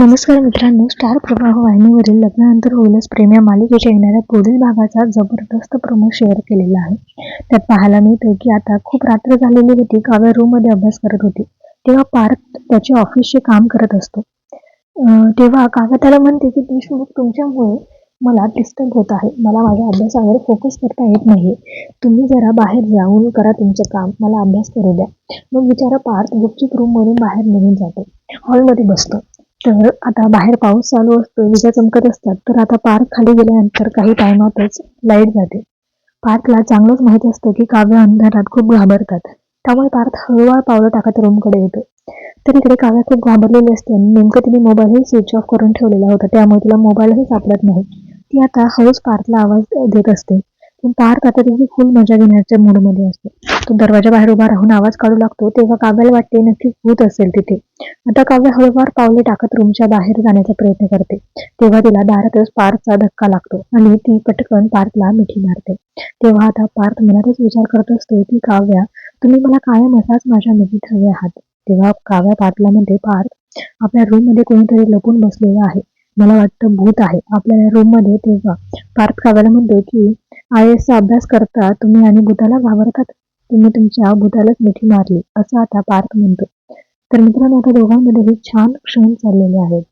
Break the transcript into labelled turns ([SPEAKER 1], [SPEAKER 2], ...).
[SPEAKER 1] नमस्कार मित्रांनो स्टार प्रवाह वाहिनीवरील लग्नानंतर होईलच प्रेम या मालिकेच्या येणाऱ्या पुढील भागाचा जबरदस्त प्रमो शेअर केलेला आहे. त्यात पाहायला मिळतं की आता खूप रात्र झालेली होती काव्या रूममध्ये अभ्यास करत होती. तेव्हा पार्थ त्याच्या ऑफिसचे काम करत असतो. तेव्हा काव्या त्याला म्हणते की देशमुख तुमच्यामुळे मला डिस्टर्ब होत आहे. मला माझ्या अभ्यासावर फोकस करता येत नाही तुम्ही जरा बाहेर जाऊन करा तुमचं काम. मला अभ्यास करू द्या. मग बिचारा पार्थ गुपचूप रूम मधून बाहेर निघून जातो. हॉलमध्ये बसतो. तर आता बाहेर पाऊस चालू असतो विजा चमकत असतात. तर आता पार्क खाली गेल्यानंतर काही टायमातच लाइट जाते. पार्थला चांगलंच माहीत असतं की काव्य अंधारात खूप घाबरतात. त्यामुळे पार्थ हळूवार पावलं टाकत रूमकडे येतो. तर इकडे काव्य खूप घाबरलेली असते आणि नेमकं तिने मोबाईलही स्विच ऑफ करून ठेवलेला होता. त्यामुळे तिला मोबाईलही सापडत नाही. ती आता हळूच पार्थला आवाज देत असते. पार्थ आता तिची फुल मजा घेण्याच्या मूडमध्ये असतो. तो दरवाजा बाहेर उभा राहून आवाज काढू लागतो तेव्हा काव्याला वाटते नक्कीच भूत असेल तिथे. आता काव्य हळूवार पावले टाकत रूमच्या बाहेर जाण्याचा प्रयत्न करते. तेव्हा तिला दारातच पार्थचा धक्का लागतो आणि ती पटकन पार्थला मिठी मारते. तेव्हा आता पार्थ मनातच विचार करत असतो की काव्या तुम्ही मला कायम असाच माझ्या मिठीत हवे आहात. तेव्हा काव्या पार्थला म्हणते पार्थ आपल्या रूममध्ये कोणीतरी लपून बसलेलं आहे. मला वाटतं भूत आहे आपल्या रूममध्ये तेव्हा. पार्थ काव्याला म्हणतो की आय एस चा अभ्यास करता तुम्ही आणि भूताला घाबरतात. तुम्ही तुमच्या भूतालाच मिठी मारली असं आता पार्थ म्हणतो. तर मित्रांनो आता दोघांमध्ये हे छान क्षण चाललेले आहेत.